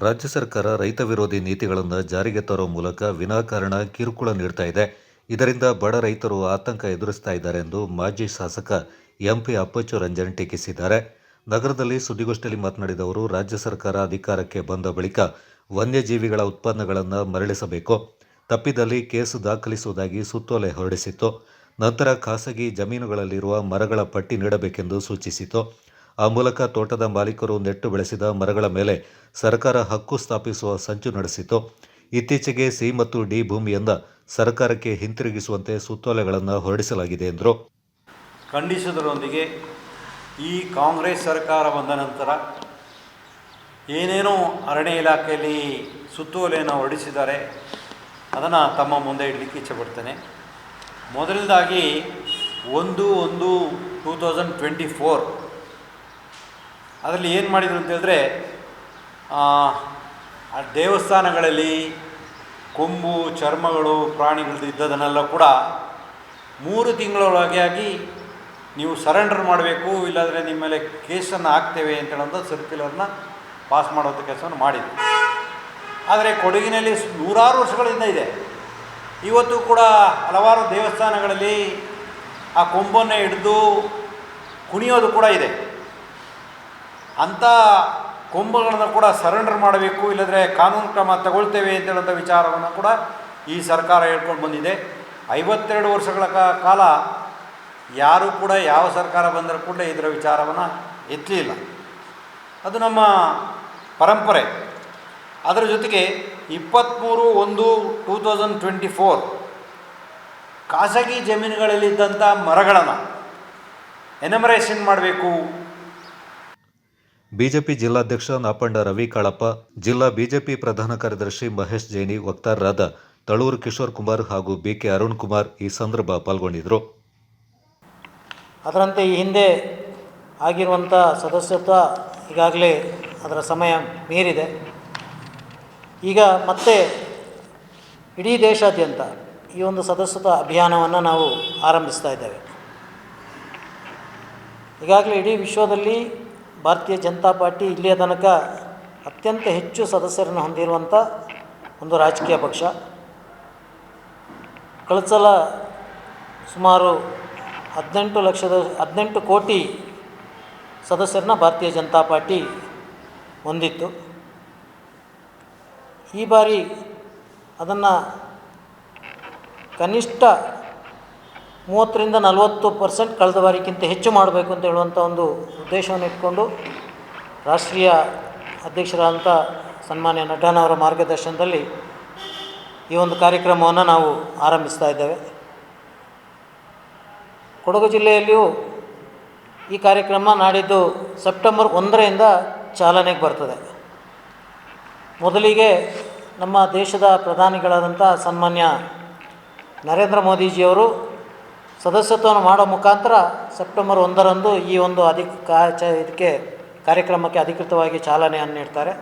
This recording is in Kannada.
ರಾಜ್ಯ ಸರ್ಕಾರ ರೈತ ವಿರೋಧಿ ನೀತಿಗಳನ್ನು ಜಾರಿಗೆ ತರೋ ಮೂಲಕ ವಿನಾಕಾರಣ ಕಿರುಕುಳ ನೀಡ್ತಾ ಇದೆ. ಇದರಿಂದ ಬಡ ರೈತರು ಆತಂಕ ಎದುರಿಸ್ತಾ ಇದ್ದಾರೆ ಎಂದು ಮಾಜಿ ಶಾಸಕ ಎಂಪಿ ಅಪ್ಪಚ್ಚು ರಂಜನ್ ಟೀಕಿಸಿದ್ದಾರೆ. ನಗರದಲ್ಲಿ ಸುದ್ದಿಗೋಷ್ಠಿಯಲ್ಲಿ ಮಾತನಾಡಿದ ಅವರು, ರಾಜ್ಯ ಸರ್ಕಾರ ಅಧಿಕಾರಕ್ಕೆ ಬಂದ ಬಳಿಕ ವನ್ಯಜೀವಿಗಳ ಉತ್ಪನ್ನಗಳನ್ನು ಮರಳಿಸಬೇಕು. ತಪ್ಪಿದಲ್ಲಿ ಕೇಸು ದಾಖಲಿಸುವುದಾಗಿ ಸುತ್ತೋಲೆ ಹೊರಡಿಸಿತ್ತು. ನಂತರ ಖಾಸಗಿ ಜಮೀನುಗಳಲ್ಲಿರುವ ಮರಗಳ ಪಟ್ಟಿ ನೀಡಬೇಕೆಂದು ಸೂಚಿಸಿತು ಆ ಮೂಲಕ ತೋಟದ ಮಾಲೀಕರು ನೆಟ್ಟು ಬೆಳೆಸಿದ ಮರಗಳ ಮೇಲೆ ಸರ್ಕಾರ ಹಕ್ಕು ಸ್ಥಾಪಿಸುವ ಸಂಚು ನಡೆಸಿತು ಇತ್ತೀಚೆಗೆ ಸಿ ಮತ್ತು ಡಿ ಭೂಮಿಯಿಂದ ಸರ್ಕಾರಕ್ಕೆ ಹಿಂತಿರುಗಿಸುವಂತೆ ಸುತ್ತೋಲೆಗಳನ್ನು ಹೊರಡಿಸಲಾಗಿದೆ ಎಂದರು. ಖಂಡಿಸುವುದರೊಂದಿಗೆ ಈ ಕಾಂಗ್ರೆಸ್ ಸರ್ಕಾರ ಬಂದ ನಂತರ ಏನೇನೋ ಅರಣ್ಯ ಇಲಾಖೆಯಲ್ಲಿ ಸುತ್ತೋಲೆಯನ್ನು ಹೊರಡಿಸಿದ್ದಾರೆ, ಅದನ್ನು ತಮ್ಮ ಮುಂದೆ ಇಡಲಿಕ್ಕೆ ಇಚ್ಛೆಪಡ್ತೇನೆ ಮೊದಲನೇದಾಗಿ ಒಂದು ಒಂದು ಟೂ ತೌಸಂಡ್ ಟ್ವೆಂಟಿ ಫೋರ್ ಅದರಲ್ಲಿ ಏನು ಮಾಡಿದರು ಅಂತ ಹೇಳಿದ್ರೆ, ಆ ದೇವಸ್ಥಾನಗಳಲ್ಲಿ ಕೊಂಬು, ಚರ್ಮಗಳು, ಪ್ರಾಣಿಗಳದ್ದು ಇದ್ದದನ್ನೆಲ್ಲ ಕೂಡ ಮೂರು ತಿಂಗಳೊಳಗೆ ಆಗಿ ನೀವು ಸರೆಂಡರ್ ಮಾಡಬೇಕು, ಇಲ್ಲಾಂದರೆ ನಿಮ್ಮ ಮೇಲೆ ಕೇಸನ್ನು ಹಾಕ್ತೇವೆ ಅಂತ ಹೇಳುವಂಥ ಸರ್ಕ್ಯುಲರ್ನ ಪಾಸ್ ಮಾಡುವಂಥ ಕೆಲಸವನ್ನು ಮಾಡಿದೆ ಆದರೆ ಕೊಡಗಿನಲ್ಲಿ ನೂರಾರು ವರ್ಷಗಳಿಂದ ಇದೆ. ಇವತ್ತು ಕೂಡ ಹಲವಾರು ದೇವಸ್ಥಾನಗಳಲ್ಲಿ ಆ ಕೊಂಬನ್ನು ಹಿಡಿದು ಕುಣಿಯೋದು ಕೂಡ ಇದೆ. ಅಂಥ ಕೊಂಬುಗಳನ್ನು ಕೂಡ ಸರೆಂಡರ್ ಮಾಡಬೇಕು, ಇಲ್ಲದ್ರೆ ಕಾನೂನು ಕ್ರಮ ತಗೊಳ್ತೇವೆ ಅಂತ ಹೇಳುವಂಥ ವಿಚಾರವನ್ನು ಕೂಡ ಈ ಸರ್ಕಾರ ಹೇಳ್ಕೊಂಡು ಬಂದಿದೆ. ಐವತ್ತೆರಡು ವರ್ಷಗಳ ಕಾಲ ಯಾರೂ ಕೂಡ ಯಾವ ಸರ್ಕಾರ ಬಂದರೂ ಕೂಡ ಇದರ ವಿಚಾರವನ್ನು ಎತ್ತಲಿಲ್ಲ. ಅದು ನಮ್ಮ ಪರಂಪರೆ. ಅದರ ಜೊತೆಗೆ ಇಪ್ಪತ್ತ್ಮೂರು ಒಂದು ಟೂ ತೌಸಂಡ್ ಟ್ವೆಂಟಿ ಫೋರ್ ಖಾಸಗಿ ಜಮೀನುಗಳಲ್ಲಿದ್ದಂಥ ಮರಗಳನ್ನು ಎನಮರೇಷನ್ ಮಾಡಬೇಕು. ಬಿಜೆಪಿ ಜಿಲ್ಲಾಧ್ಯಕ್ಷ ನಾಪಂಡ ರವಿ ಕಾಳಪ್ಪ, ಜಿಲ್ಲಾ ಬಿಜೆಪಿ ಪ್ರಧಾನ ಕಾರ್ಯದರ್ಶಿ ಮಹೇಶ್ ಜೈನಿ ವಕ್ತಾರರಾದ ತಳೂರು ಕಿಶೋರ್ ಕುಮಾರ್ ಹಾಗೂ ಬಿಕೆ ಅರುಣ್ ಕುಮಾರ್ ಈ ಸಂದರ್ಭ ಪಾಲ್ಗೊಂಡಿದ್ದರು. ಅದರಂತೆ ಈ ಹಿಂದೆ ಆಗಿರುವಂಥ ಸದಸ್ಯತ್ವ ಈಗಾಗಲೇ ಅದರ ಸಮಯ ಮೀರಿದೆ. ಈಗ ಮತ್ತೆ ಇಡೀ ದೇಶಾದ್ಯಂತ ಈ ಒಂದು ಸದಸ್ಯತ್ವ ಅಭಿಯಾನವನ್ನು ನಾವು ಆರಂಭಿಸ್ತಾ ಇದ್ದೇವೆ. ಈಗಾಗಲೇ ಇಡೀ ವಿಶ್ವದಲ್ಲಿ ಭಾರತೀಯ ಜನತಾ ಪಾರ್ಟಿ ಇಲ್ಲಿಯ ತನಕ ಅತ್ಯಂತ ಹೆಚ್ಚು ಸದಸ್ಯರನ್ನು ಹೊಂದಿರುವಂಥ ಒಂದು ರಾಜಕೀಯ ಪಕ್ಷ. ಕಳಸಲ ಸುಮಾರು ಹದಿನೆಂಟು ಲಕ್ಷದ, ಹದಿನೆಂಟು ಕೋಟಿ ಸದಸ್ಯರನ್ನ ಭಾರತೀಯ ಜನತಾ ಪಾರ್ಟಿ ಹೊಂದಿತ್ತು. ಈ ಬಾರಿ ಅದನ್ನು ಕನಿಷ್ಠ ಮೂವತ್ತರಿಂದ ನಲವತ್ತು ಪರ್ಸೆಂಟ್ ಕಳೆದ ಬಾರಿಗಿಂತ ಹೆಚ್ಚು ಮಾಡಬೇಕು ಅಂತ ಹೇಳುವಂಥ ಒಂದು ಉದ್ದೇಶವನ್ನು ಇಟ್ಕೊಂಡು ರಾಷ್ಟ್ರೀಯ ಅಧ್ಯಕ್ಷರಾದಂಥ ಸನ್ಮಾನ್ಯ ನಡ್ಡಾನವರ ಮಾರ್ಗದರ್ಶನದಲ್ಲಿ ಈ ಒಂದು ಕಾರ್ಯಕ್ರಮವನ್ನು ನಾವು ಆರಂಭಿಸ್ತಾ ಇದ್ದೇವೆ. ಕೊಡಗು ಜಿಲ್ಲೆಯಲ್ಲಿಯೂ ಈ ಕಾರ್ಯಕ್ರಮ ನಾಡಿದ್ದು ಸೆಪ್ಟೆಂಬರ್ ಒಂದರಿಂದ ಚಾಲನೆಗೆ ಬರ್ತದೆ. ಮೊದಲಿಗೆ ನಮ್ಮ ದೇಶದ ಪ್ರಧಾನಿಗಳಾದಂಥ ಸನ್ಮಾನ್ಯ ನರೇಂದ್ರ ಮೋದಿಜಿಯವರು ಸದಸ್ಯತ್ವವನ್ನು ಮಾಡೋ ಮುಖಾಂತರ ಸೆಪ್ಟೆಂಬರ್ ಒಂದರಂದು ಈ ಒಂದು ಅಧಿಕ ಚ ಇದಕ್ಕೆ ಕಾರ್ಯಕ್ರಮಕ್ಕೆ ಅಧಿಕೃತವಾಗಿ ಚಾಲನೆಯನ್ನು ನೀಡ್ತಾರೆ.